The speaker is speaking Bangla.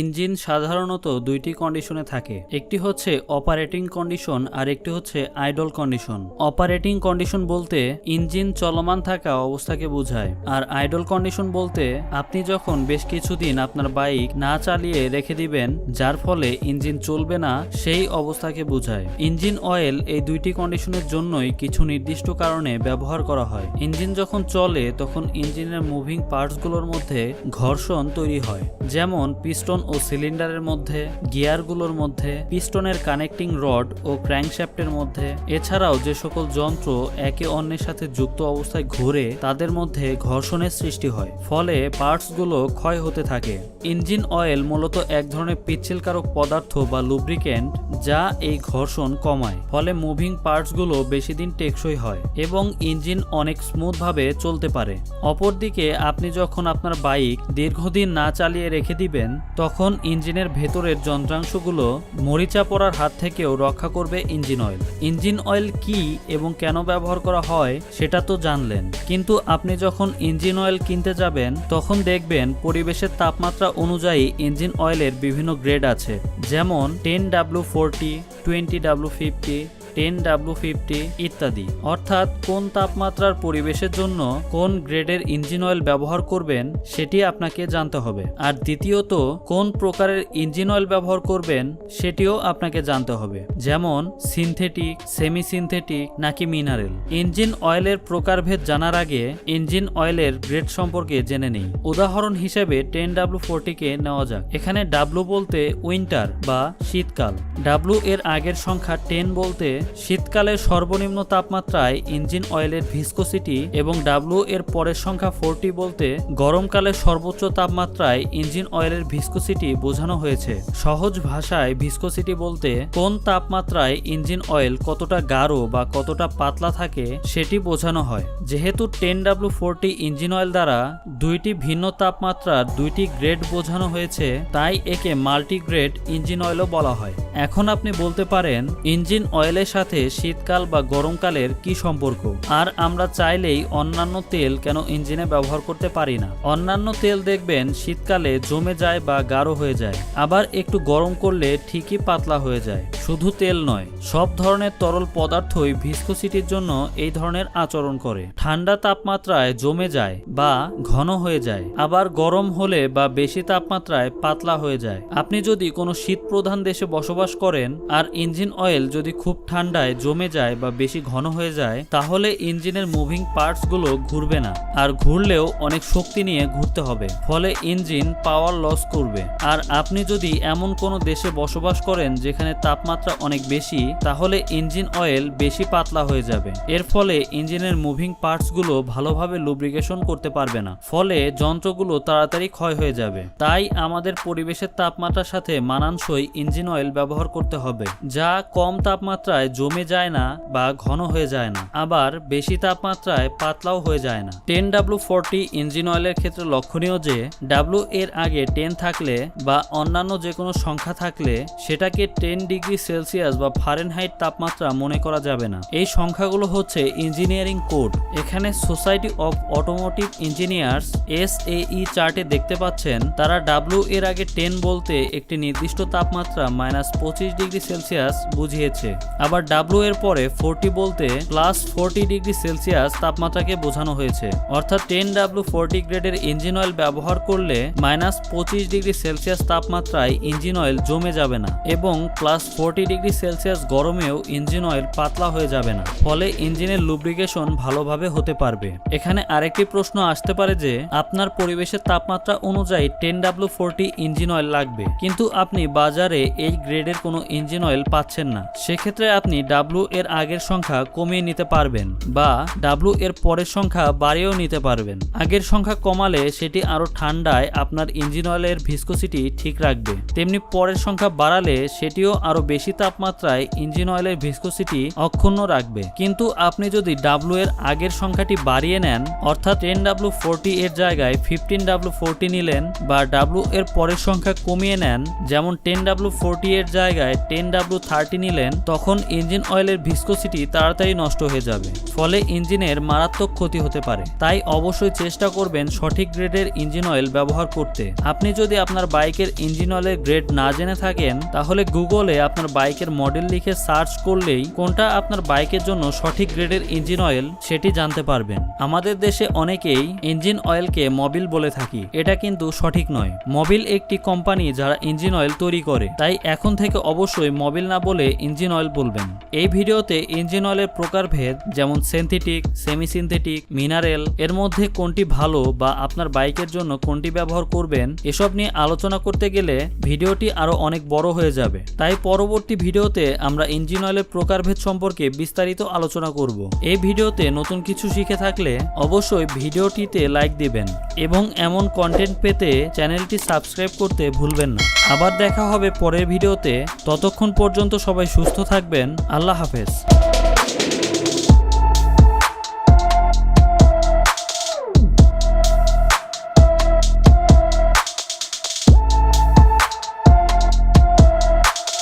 ইঞ্জিন সাধারণত দুইটি কন্ডিশনে থাকে। একটি হচ্ছে অপারেটিং কন্ডিশন আর একটি হচ্ছে আইডল কন্ডিশন। অপারেটিং কন্ডিশন বলতে ইঞ্জিন চলমান থাকা অবস্থাকে বোঝায়। আর আইডল কন্ডিশন বলতে আপনি যখন বেশ কিছুদিন আপনার বাইক না চালিয়ে রেখে দিবেন, যার ফলে ইঞ্জিন চলবে না, সেই অবস্থাকে বোঝায়। ইঞ্জিন অয়েল এই দুইটি কন্ডিশনের জন্যই কিছু নির্দিষ্ট কারণে ব্যবহার করা হয়। ইঞ্জিন যখন চলে, তখন ইঞ্জিনের মুভিং পার্টসগুলোর মধ্যে ঘর্ষণ তৈরি হয়। যেমন পিস্টন ও সিলিন্ডারের মধ্যে, গিয়ারগুলোর মধ্যে, পিস্টনের কানেক্টিং রড ও ক্র্যাঙ্কশ্যাফটের মধ্যে। এছাড়াও যে সকল যন্ত্র একে অন্যের সাথে যুক্ত অবস্থায় ঘুরে, তাদের মধ্যে ঘর্ষণের সৃষ্টি হয়, ফলে পার্টসগুলো ক্ষয় হতে থাকে। ইঞ্জিন অয়েল মূলত এক ধরনের পিচ্ছিলকারক পদার্থ বা লুব্রিকেন্ট, যা এই ঘর্ষণ কমায়, ফলে মুভিং পার্টসগুলো বেশি দিন টেকসই হয় এবং ইঞ্জিন অনেক স্মুথভাবে চলতে পারে। অপরদিকে, আপনি যখন আপনার বাইক দীর্ঘদিন না চালিয়ে রেখে দিবেন, তখন ইঞ্জিনের ভেতরের যন্ত্রাংশগুলো মরিচা পড়ার হাত থেকেও রক্ষা করবে ইঞ্জিন অয়েল। ইঞ্জিন অয়েল কি এবং কেন ব্যবহার করা হয় সেটা তো জানলেন। কিন্তু আপনি যখন ইঞ্জিন অয়েল কিনতে যাবেন, তখন দেখবেন পরিবেশের তাপমাত্রা অনুযায়ী ইঞ্জিন অয়েলের বিভিন্ন গ্রেড আছে। যেমন ten W forty, twenty W fifty ten W fifty ইত্যাদি। অর্থাৎ কোন তাপমাত্রার পরিবেশের জন্য কোন গ্রেডের ইঞ্জিন অয়েল ব্যবহার করবেন সেটি আপনাকে জানতে হবে। আর দ্বিতীয়ত, কোন প্রকারের ইঞ্জিন অয়েল ব্যবহার করবেন সেটিও আপনাকে জানতে হবে। যেমন সিনথেটিক সেমি সিনথেটিক নাকি মিনারেল ইঞ্জিন অয়েলের প্রকারভেদ জানার আগে ইঞ্জিন অয়েলের গ্রেড সম্পর্কে জেনে নেই। উদাহরণ হিসেবে টেন ডাব্লু ফোরটিকে নেওয়া যাক। এখানে ডাব্লু বলতে উইন্টার বা শীতকাল। ডাব্লু এর আগের সংখ্যা টেন বলতে শীতকালের সর্বনিম্ন তাপমাত্রায় ইঞ্জিন অয়েলের ভিসকোসিটি এবং ডাব্লু এর পরের সংখ্যা ফোরটি বলতে গরমকালে সর্বোচ্চ তাপমাত্রায় ইঞ্জিন অয়েলের ভিসকোসিটি বোঝানো হয়েছে। সহজ ভাষায় ভিসকোসিটি বলতে কোন তাপমাত্রায় ইঞ্জিন অয়েল কতটা গাঢ় বা কতটা পাতলা থাকে সেটি বোঝানো হয়। যেহেতু ten W forty engine oil দ্বারা দুইটি ভিন্ন তাপমাত্রার দুইটি গ্রেড বোঝানো হয়েছে, তাই একে মাল্টিগ্রেড ইঞ্জিন অয়েলও বলা হয়। এখন আপনি বলতে পারেন, ইঞ্জিন অয়েলের সাথে শীতকাল বা গরমকালের কি সম্পর্ক? আর আমরা চাইলেই অন্যান্য তেল কেন ইঞ্জিনে ব্যবহার করতে পারি না? অন্যান্য তেল দেখবেন শীতকালে জমে যায় বা গাঢ় হয়ে যায়। আবার একটু গরম করলে ঠিকই পাতলা হয়ে যায়। শুধু তেল নয়, সব ধরনের তরল পদার্থই ভিস্কোসিটির জন্য এই ধরনের আচরণ করে। ঠান্ডা তাপমাত্রায় জমে যায় বা ঘন হয়ে যায়। আবার গরম হলে বা বেশি তাপমাত্রায় পাতলা হয়ে যায়। আপনি যদি কোনো শীত প্রধান দেশে বসবাস করেন আর ইঞ্জিন অয়েল যদি খুব ঠান্ডায় জমে যায় বা বেশি ঘন হয়ে যায়, তাহলে ইঞ্জিনের মুভিং পার্টসগুলো ঘুরবে না আর ঘুরলেও অনেক শক্তি নিয়ে ঘুরতে হবে। ফলে ইঞ্জিন পাওয়ার লস করবে। আর আপনি যদি এমন কোনো দেশে বসবাস করেন যেখানে তাপমাত্রা অনেক বেশি, তাহলে ইঞ্জিন অয়েল বেশি পাতলা হয়ে যাবে। এর ফলে ইঞ্জিনের মুভিং পার্টসগুলো ভালোভাবে লুব্রিকেশন করতে পারবে না। ফলে যন্ত্রগুলো তাড়াতাড়ি ক্ষয় হয়ে যাবে। তাই আমাদের পরিবেশের তাপমাত্রার সাথে মানানসই ইঞ্জিন অয়েল ব্যবহার করতে হবে। যা কম তাপমাত্রায় জমে যায় না বা ঘন হয়ে যায় না। আবার বেশি তাপমাত্রায় পাতলাও হয়ে যায় না। টেন ডাব্লু ফোরটি ইঞ্জিন অয়েলের ক্ষেত্রে লক্ষণীয় যে ডাব্লু এর আগে টেন থাকলে বা অন্যান্য যে কোনো সংখ্যা থাকলে সেটাকে টেন ডিগ্রি সেলসিয়াস বা ফারেনহাইট তাপমাত্রা মনে করা যাবে না। এই সংখ্যাগুলো হচ্ছে ইঞ্জিনিয়ারিং কোড। এখানে society of automotive engineers S A E চার্টে দেখতে পাচ্ছেন, তারা ডাব্লু এর আগে টেন বলতে একটি নির্দিষ্ট তাপমাত্রা মাইনাস পঁচিশ ডিগ্রি সেলসিয়াস বুঝিয়েছে। আবার ডাব্লু এর পরে ফোরটি বলতে প্লাস ফোরটি ডিগ্রি সেলসিয়াস তাপমাত্রাকে বোঝানো হয়েছে। অর্থাৎ টেন ডাব্লু ফোরটি গ্রেডের ইঞ্জিন অয়েল ব্যবহার করলে মাইনাস পঁচিশ ডিগ্রি সেলসিয়াস তাপমাত্রায় ইঞ্জিন অয়েল জমে যাবে না এবং প্লাস ফোরটি ডিগ্রি সেলসিয়াস গরমেও ইঞ্জিন অয়েল পাতলা হয়ে যাবে না। ফলে ইঞ্জিনের লুব্রিকেশন ভালোভাবে হতে পারবে। এখানে আরেকটি প্রশ্ন আসতে পারে যে, আপনার পরিবেশের তাপমাত্রা অনুযায়ী ten W forty engine oil লাগবে। কিন্তু আপনি বাজারে এই গ্রেডের কোনো ইঞ্জিন অয়েল পাচ্ছেন না। সেক্ষেত্রে আপনি ডাব্লু এর আগের সংখ্যা কমিয়ে নিতে পারবেন বা ডাব্লু এর পরের সংখ্যা বাড়িয়েও নিতে পারবেন। আগের সংখ্যা কমালে সেটি আরও ঠান্ডায় আপনার ইঞ্জিন অয়েলের ভিসকোসিটি ঠিক রাখবে। তেমনি পরের সংখ্যা বাড়ালে সেটিও আরও বেশি তাপমাত্রায় ইঞ্জিন অয়েলের ভিসকোসিটি অক্ষুণ্ণ রাখবে। কিন্তু আপনি যদি ডাব্লু এর আগের সংখ্যাটি বাড়িয়ে নেন, অর্থাৎ টেন ডাব্লু ফোরটি এর জায়গায় ফিফটিন ডাব্লু ফোরটি নিলেন বা ডাব্লু এর পরের সংখ্যা কমিয়ে নেন, যেমন টেন ডাব্লু ফোরটি এর জায়গায় টেন ডাব্লু থার্টি নিলেন, তখন ইঞ্জিন অয়েলের ভিসকোসিটি তাড়াতাড়ি নষ্ট হয়ে যাবে। ফলে ইঞ্জিনের মারাত্মক ক্ষতি হতে পারে। তাই অবশ্যই চেষ্টা করবেন সঠিক গ্রেডের ইঞ্জিন অয়েল ব্যবহার করতে। আপনি যদি আপনার বাইকের ইঞ্জিন অয়েলের গ্রেড না জেনে থাকেন, তাহলে গুগলে আপনার বাইকের মডেল লিখে সার্চ করলেই কোনটা আপনার বাইকের জন্য সঠিক গ্রেডের ইঞ্জিন অয়েল সেটি জানতে পারবেন। আমাদের দেশে অনেকেই ইঞ্জিন অয়েলকে মবিল বলে থাকি। এটা কিন্তু সঠিক নয়। মবিল একটি কোম্পানি যারা ইঞ্জিন অয়েল তৈরি করে। তাই এখন থেকে অবশ্যই মবিল না বলে ইঞ্জিন অয়েল বলবেন। এই ভিডিওতে ইঞ্জিন অয়েলের প্রকারভেদ যেমন সিনথেটিক সেমি সিনথেটিক মিনারেল, এর মধ্যে কোনটি ভালো বা আপনার বাইকের জন্য কোনটি ব্যবহার করবেন, এসব নিয়ে আলোচনা করতে গেলে ভিডিওটি আরও অনেক বড় হয়ে যাবে। তাই পরবর্তী ভিডিওতে আমরা ইঞ্জিন অয়েলের প্রকারভেদ সম্পর্কে বিস্তারিত আলোচনা করব। এই ভিডিওতে নতুন কিছু শিখে থাকলে অবশ্যই ভিডিওটিতে লাইক দিবেন এবং এমন কন্টেন্ট পেতে চ্যানেলটি সাবস্ক্রাইব করতে ভুলবেন না। আবার দেখা হবে পরের ভিডিওতে। ততক্ষণ পর্যন্ত সবাই সুস্থ থাকবেন। আল্লাহ হাফেজ।